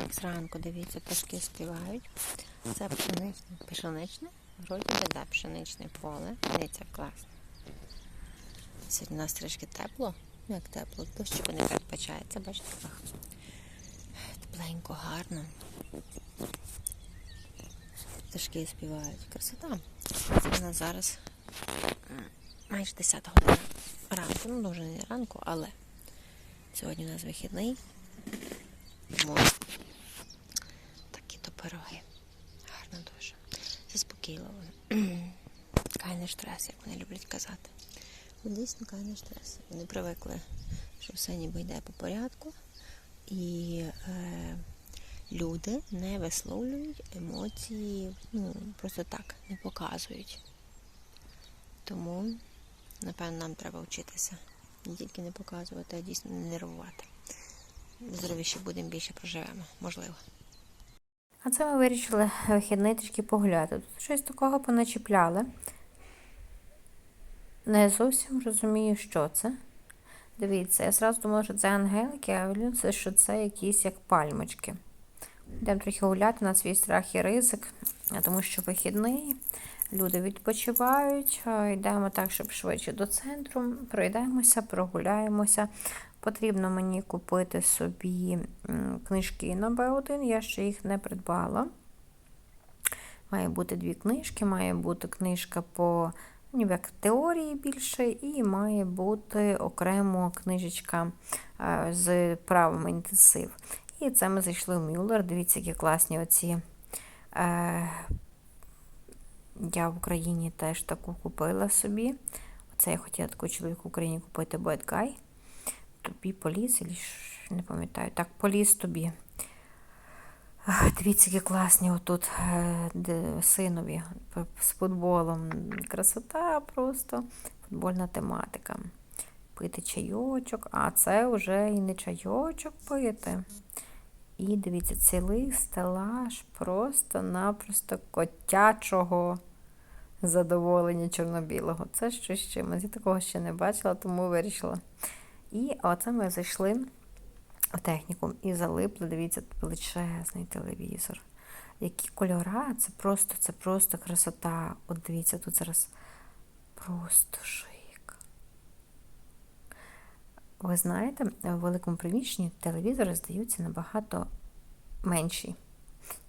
Так, зранку дивіться, пташки співають. Це пшеничне. Пшеничне? Вроді би, да, пшеничне поле. Дивіться, класно. Сьогодні у нас трішки тепло. Ну, як тепло, дощик не передбачається, бачите, ах. Тепленько, гарно. Пташки співають. Красота. Це в нас зараз майже 10 година ранку. Ну, дуже не ранку, але сьогодні у нас вихідний. То пироги. Гарно дуже. Заспокійливо. Кайний штрес, як вони люблять казати. Дійсно кайний штрес. Вони привикли, що все ніби йде по порядку. І е, люди не висловлюють емоції, ну, просто так, не показують. Тому, напевно, нам треба вчитися. Не тільки не показувати, а дійсно не нервувати. Здоровіше будемо, більше проживемо, можливо. А це ми вирішили вихідний трішки погуляти. Тут щось такого поначіпляли. Не зовсім розумію, що це. Дивіться, я зразу думала, що це ангелики, а виявляється, що це якісь як пальмочки. Йдемо трохи гуляти на свій страх і ризик, тому що вихідний, люди відпочивають, йдемо так, щоб швидше до центру, пройдемося, прогуляємося. Потрібно мені купити собі книжки на Б1, я ще їх не придбала. Має бути дві книжки, має бути книжка по ніби як теорії більше, і має бути окремо книжечка е, з правом інтенсив. І це ми зайшли в Мюллер. Дивіться, які класні оці. Я в Україні теж таку купила собі. Оце я хотіла таку чоловіку в Україні купити Guy. Тобі поліс, або не пам'ятаю. Так, поліс тобі. Дивіться, які класні отут е, синові з футболом. Красота просто, футбольна тематика. Пити чайочок, а це вже і не чайочок пити. І дивіться, цілий стелаж просто-напросто котячого задоволення чорно-білого. Це щось з чимось. Я такого ще не бачила, тому вирішила. І оце ми зайшли в технікум і залипли, дивіться, величезний телевізор. Які кольора, це просто, це просто красота. От дивіться, тут зараз просто шик. Ви знаєте, в великому приміщенні телевізори здаються набагато менші,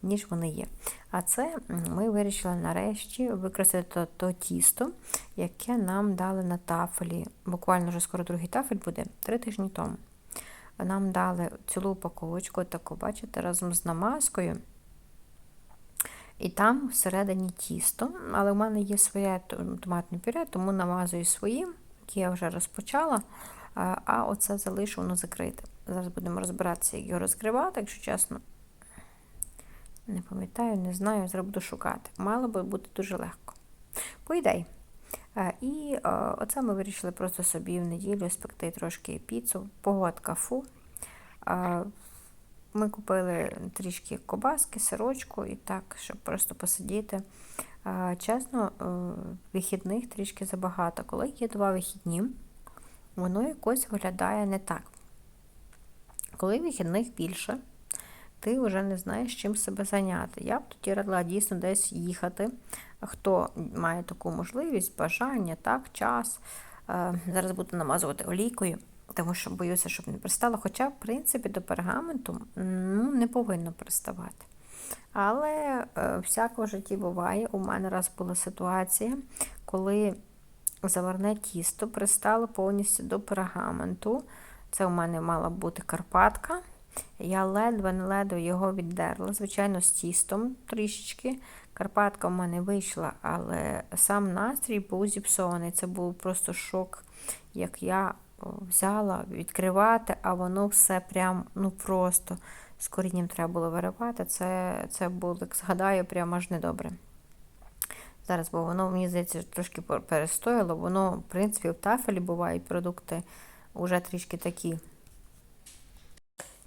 ніж вони є. А це ми вирішили нарешті використати то, то тісто, яке нам дали на тафелі. Буквально вже скоро другий тафель буде три тижні тому. Нам дали цілу упаковочку, таку, бачите, разом з намазкою. І там всередині тісто, але в мене є своє томатне пюре, тому намазую своїм, яке я вже розпочала, а оце залишу воно закрите. Зараз будемо розбиратися, як його розкривати, якщо чесно. Не пам'ятаю, не знаю, буду шукати. Мало би бути дуже легко. По ідеї. Е, І е, оце ми вирішили просто собі в неділю спекти трошки піцу, погодка фу. Е, Ми купили трішки кобаски, сирочку і так, щоб просто посидіти. Чесно, вихідних трішки забагато. Коли є два вихідні, воно якось виглядає не так. Коли вихідних більше, ти вже не знаєш, чим себе зайняти. Я б тоді радила дійсно десь їхати. Хто має таку можливість, бажання, так, час. Е, Зараз буду намазувати олійкою, тому що боюся, щоб не пристало. Хоча, в принципі, до пергаменту ну, не повинно приставати. Але е, всяко в житті буває. У мене раз була ситуація, коли заварне тісто пристало повністю до пергаменту. Це у мене мала бути Карпатка. Я ледве-ледве його віддерла, звичайно, з тістом трішечки. Карпатка в мене вийшла, але сам настрій був зіпсований. Це був просто шок, як я взяла відкривати, а воно все прям, ну просто з корінням треба було виривати. Це, це було, як згадаю, прямо аж недобре. Зараз, бо воно, мені здається, трошки перестояло. Воно, в принципі, в тафелі бувають продукти вже трішки такі.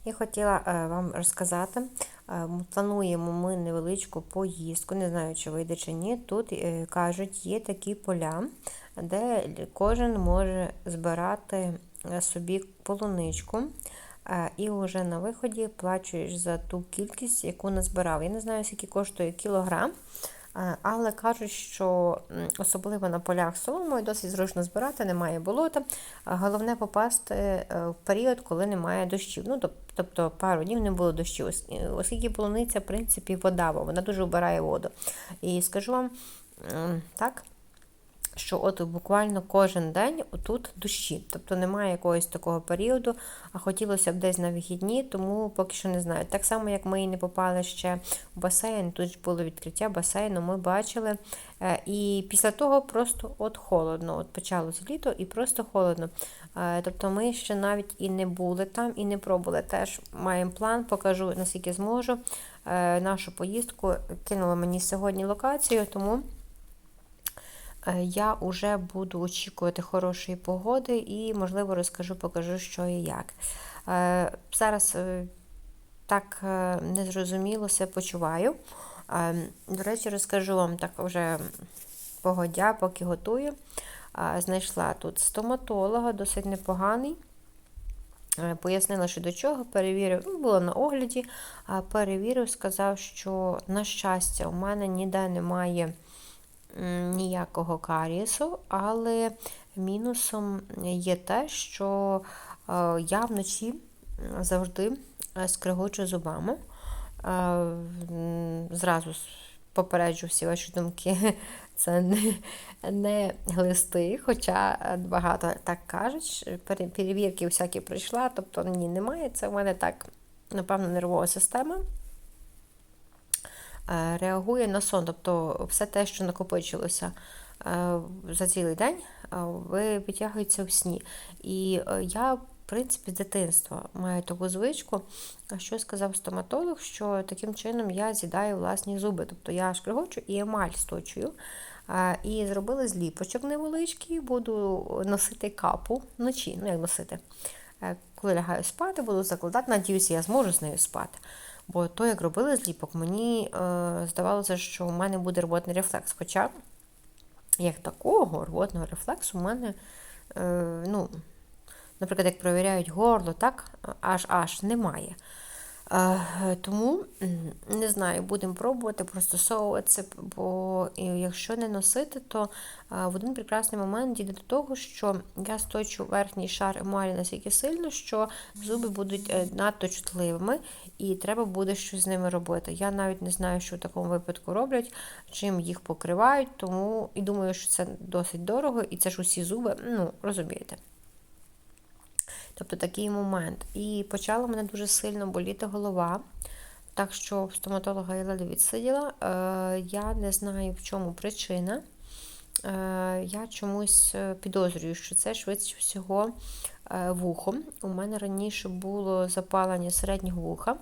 Я хотіла е, вам розказати. е, Плануємо ми невеличку поїздку, не знаю, чи вийде чи ні. Тут е, кажуть, є такі поля, де кожен може збирати собі полуничку. і вже на виході плачуєш за ту кількість, яку назбирав. Я не знаю, скільки коштує кілограм, але кажуть, що особливо на полях з соломою досить зручно збирати, немає болота. Головне попасти в період, коли немає дощів. Ну, тоб- тобто пару днів не було дощів, е, оскільки полуниця, в принципі, вода, вона дуже вбирає воду. І скажу вам так що от буквально кожен день тут дощі. Тобто немає якогось такого періоду, а хотілося б десь на вихідні, тому поки що не знаю. Так само, як ми і не попали ще в басейн, тут ж було відкриття басейну, ми бачили. Е, І після того просто от холодно. От почалося літо і просто холодно. Е, Тобто ми ще навіть і не були там, і не пробували. Теж маємо план, покажу наскільки зможу. Е, Нашу поїздку кинула мені сьогодні локацію, тому. Е, Я вже буду очікувати хорошої погоди і, можливо, розкажу, покажу, що і як. Е, Зараз е, так незрозуміло себе почуваю. До речі, розкажу вам так вже погодя, поки готую. Знайшла тут стоматолога, досить непоганий. Пояснила, що до чого, перевірив, ну, було на огляді, перевірив, сказав, що, на щастя, у мене ніде немає ніякого карієсу, але мінусом є те, що е, я вночі завжди е, скригочу зубами. Е, Зразу попереджу всі ваші думки. Це не, не глисти, хоча багато так кажуть. Перевірки всякі пройшла, тобто ні, немає. Це в мене так, напевно, нервова система реагує на сон. Тобто все те, що накопичилося е, за цілий день, е, ви підтягується в сні. І е, я, в принципі, з дитинства маю таку звичку, що сказав стоматолог, що таким чином я з'їдаю власні зуби. Тобто я шкригочу і емаль сточую. Е, І зробили зліпочок невеличкий, буду носити капу вночі. Ну, як носити. Е, Коли лягаю спати, буду закладати, надіюся, я зможу з нею спати. Бо то, як робили зліпок, мені е, здавалося, що у мене буде рвотний рефлекс. Хоча, як такого рвотного рефлексу, у мене, е, ну, наприклад, як перевіряють горло, так, аж аж немає. Е, Тому не знаю, будемо пробувати пристосовувати це, бо якщо не носити, то е, в один прекрасний момент дійде до того, що я сточу верхній шар емалі настільки сильно, що зуби будуть е, надто чутливими, і треба буде щось з ними робити. Я навіть не знаю, що в такому випадку роблять, чим їх покривають, тому і думаю, що це досить дорого, і це ж усі зуби, ну розумієте. Тобто такий момент. І почала мене дуже сильно боліти голова. Так що стоматолога я ледве відсиділа. Е, я не знаю, в чому причина. Е, я чомусь е, підозрюю, що це швидше всього вухо. У мене раніше було запалення середнього вуха.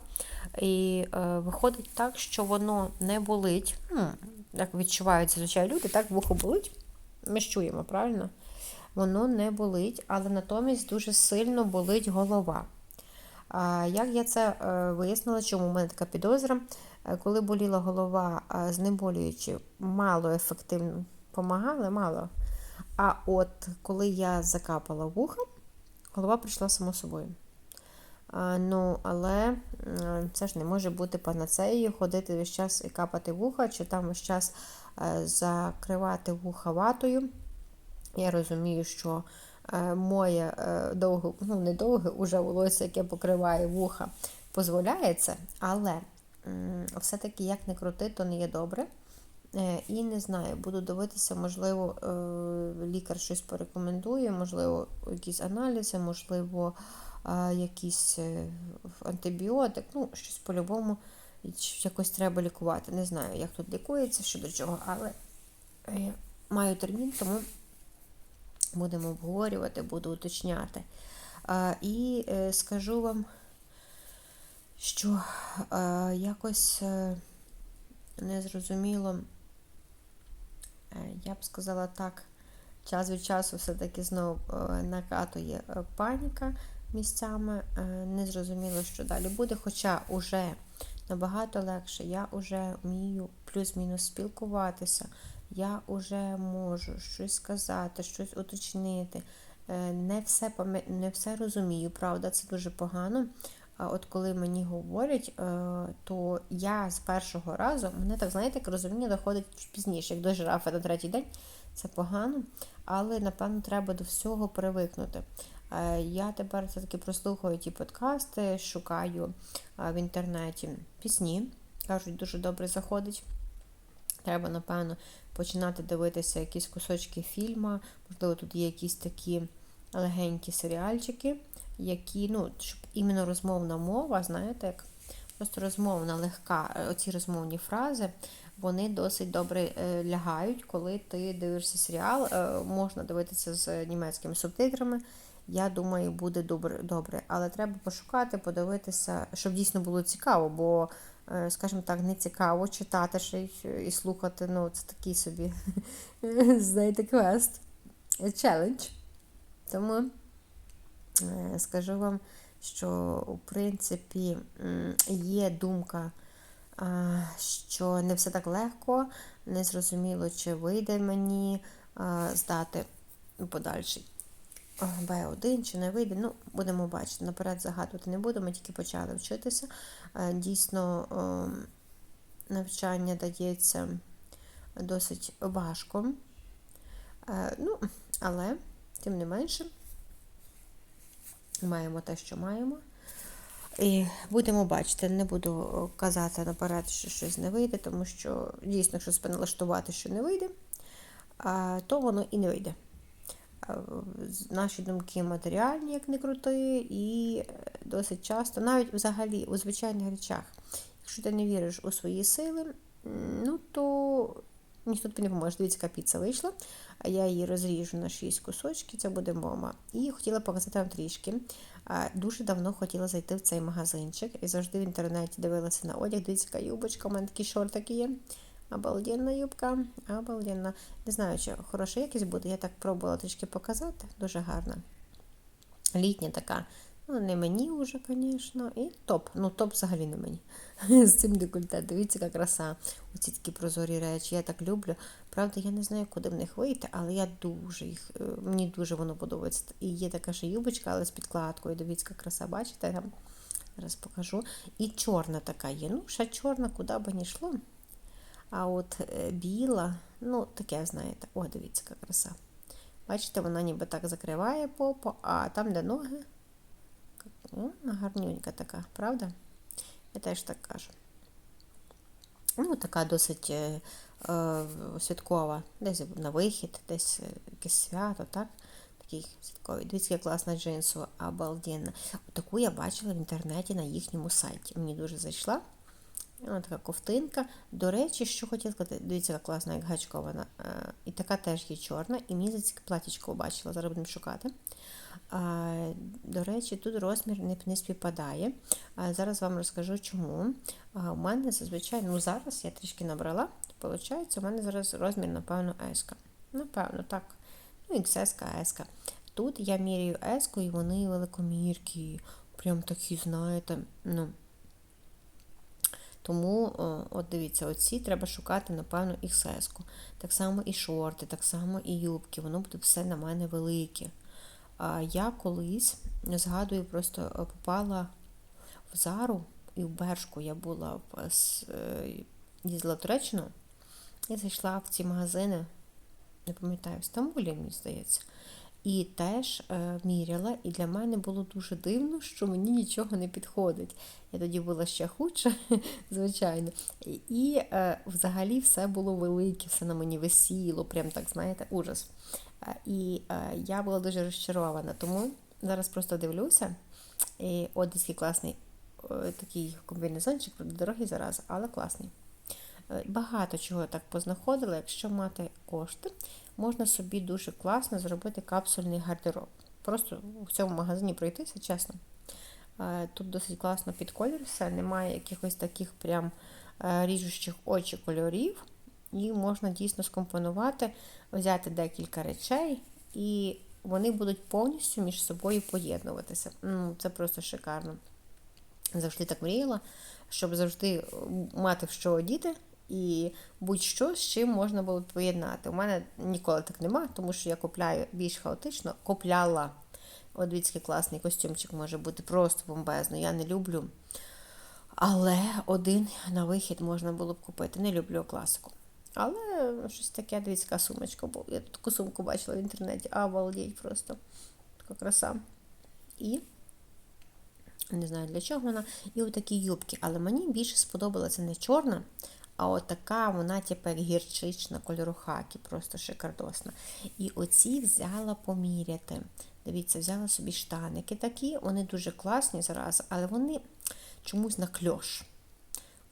І виходить так, що воно не болить. Ну, як відчувають зазвичай люди, так вухо болить. Ми ж чуємо, правильно? Воно не болить, але натомість дуже сильно болить голова. Як я це е, вияснила, чому в мене така підозра? Е, Коли боліла голова, е, знеболюючи, мало ефективно допомагали, мало. А от коли я закапала вуха, голова прийшла само собою. Ну, але це ж не може бути панацеєю, ходити весь час і капати вуха, чи там весь час закривати вуха ватою. Я розумію, що е, моє е, довге, ну не довге, уже волосся, яке покриває вуха, дозволяє це, але все-таки як не крути, то не є добре. Е, І не знаю, буду дивитися, можливо, лікар щось порекомендує, можливо, якісь аналізи, можливо, якийсь антибіотик, ну, щось по-любому якось треба лікувати. Не знаю, як тут лікується, що до чого, але маю термін, тому будемо обговорювати, буду уточняти. І е, скажу вам, що якось е, незрозуміло, е, я б сказала так, час від часу все-таки знову накатує паніка місцями. Незрозуміло, що далі буде, хоча уже набагато легше, я вже вмію плюс-мінус спілкуватися. Я вже можу щось сказати, щось уточнити. Е, Не все, не все розумію, правда, це дуже погано. А от коли мені говорять, е, то я з першого разу, мене так, знаєте, як розуміння доходить пізніше, як до жирафа на третій день. Це погано, але напевно треба до всього привикнути. Е, Я тепер все-таки прослухаю ті подкасти, шукаю в інтернеті пісні. Кажуть, дуже добре заходить. Треба, напевно, починати дивитися якісь кусочки фільму. Можливо, тут є якісь такі легенькі серіальчики, які, ну, щоб іменно розмовна мова, знаєте, як просто розмовна, легка, е, оці розмовні фрази, вони досить добре е, лягають, коли ти дивишся серіал. Е, Можна дивитися з німецькими субтитрами. Я думаю, буде добре, добре. Але треба пошукати, подивитися, щоб дійсно було цікаво, бо, скажімо так, не цікаво читати ще і слухати. Ну, це такий собі, знаєте, квест, челендж. Тому е, скажу вам, що в принципі є думка, що не все так легко, не зрозуміло, чи вийде мені здати подальший Б1 чи не вийде. Ну, будемо бачити. Наперед загадувати не буду, ми тільки почали вчитися. Е, Дійсно, навчання дається досить важко. Е, Ну, але, тим не менше, маємо те, що маємо. І будемо бачити, не буду казати наперед, що щось не вийде, тому що дійсно, якщо себе що не вийде, то воно і не вийде. Наші думки матеріальні, як не крути, і досить часто, навіть взагалі у звичайних речах, якщо ти не віриш у свої сили, ну то ніхто тобі не поможе. Дивіться, яка піца вийшла. А Я її розріжу на 6 кусочків, це буде мома. І хотіла показати вам трішки. Дуже давно хотіла зайти в цей магазинчик і завжди в інтернеті дивилася на одяг. Дивіться, яка юбочка, у мене такі шортики є. Обалденна юбка, обалденна. Не знаю, чи хороша якість буде. Я так пробувала трішки показати. Дуже гарна. Літня така. Ну, не мені вже, звісно. І топ. Ну, топ взагалі не мені. З цим декольте. Дивіться, яка краса. Оці такі прозорі речі. Я так люблю. Правда, я не знаю, куди в них вийти, але я дуже їх, е, мені дуже воно подобається. І є така ще юбочка, але з підкладкою. Дивіться, яка краса, бачите? Зараз покажу. І чорна така є. Ну, ще чорна, куди б не йшло. А от е, біла, ну, таке, знаєте, о, дивіться, яка краса. Бачите, вона ніби так закриває попу, а там, де ноги, о, гарнюнька така, правда? Я теж так кажу. Ну, така досить е, е, святкова, десь на вихід, десь е, якесь свято, так? Такий святковий. Дивіться, класна джинсова, обалденна. Таку я бачила в інтернеті на їхньому сайті. Мені дуже зайшла. Вона така ковтинка. До речі, що хотіла сказати, дивіться, яка класна, як гачкована. Е, І така теж є чорна. І мені здається, платічко бачила, зараз будемо шукати. До речі, тут розмір не, співпадає. Зараз вам розкажу чому. У мене зазвичай, ну зараз я трішки набрала, виходить, у мене зараз розмір, напевно, S. Напевно, так. Ну, XS, S. Тут я міряю S, і вони великоміркі. Прям такі, знаєте, ну. Тому, от дивіться, оці треба шукати, напевно, XS. Так само і шорти, так само і юбки. Воно буде все на мене велике. А я колись, згадую, просто е, попала в Зару і в Бершку я була в, е, їздила в Туреччину і зайшла в ці магазини, не пам'ятаю, в Стамбулі, мені здається. І теж е, міряла, і для мене було дуже дивно, що мені нічого не підходить. Я тоді була ще худша, звичайно. І, е, взагалі все було велике, все на мені висіло, прям так, знаєте, ужас. Е, І я була дуже розчарована. Тому зараз просто дивлюся. І от такий класний такий комбінезончик, дорогий зараз, але класний. Багато чого так познаходила. Якщо мати кошти, можна собі дуже класно зробити капсульний гардероб. Просто в цьому магазині пройтися, чесно. Е, Тут досить класно під колір все, немає якихось таких прям е, ріжучих очі кольорів. І можна дійсно скомпонувати, взяти декілька речей, і вони будуть повністю між собою поєднуватися. Ну, Це просто шикарно. Завжди так мріяла, щоб завжди мати в що одіти і будь-що, з чим можна було б поєднати. У мене ніколи так нема, тому що я купляю більш хаотично, купляла. От дивіться, класний костюмчик може бути просто бомбезно. Я не люблю. Але один на вихід можна було б купити. Не люблю класику. Але щось таке, дивіться, сумочка була. Я таку сумку бачила в інтернеті. А, обалдеть просто. Така краса. І не знаю для чого вона. І отакі юбки. Але мені більше сподобалася не чорна, а от така вона, типу, як гірчична, кольору хакі, просто шикардосна. І оці взяла поміряти. Дивіться, взяла собі штаники такі, вони дуже класні зараз, але вони чомусь на кльош.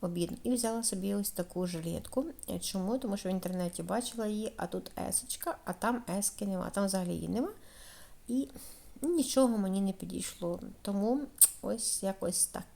Обідно. І взяла собі ось таку жилетку. Чому? Тому що в інтернеті бачила її, а тут есочка, а там ески нема. а Там взагалі її нема. І нічого мені не підійшло. Тому ось якось так.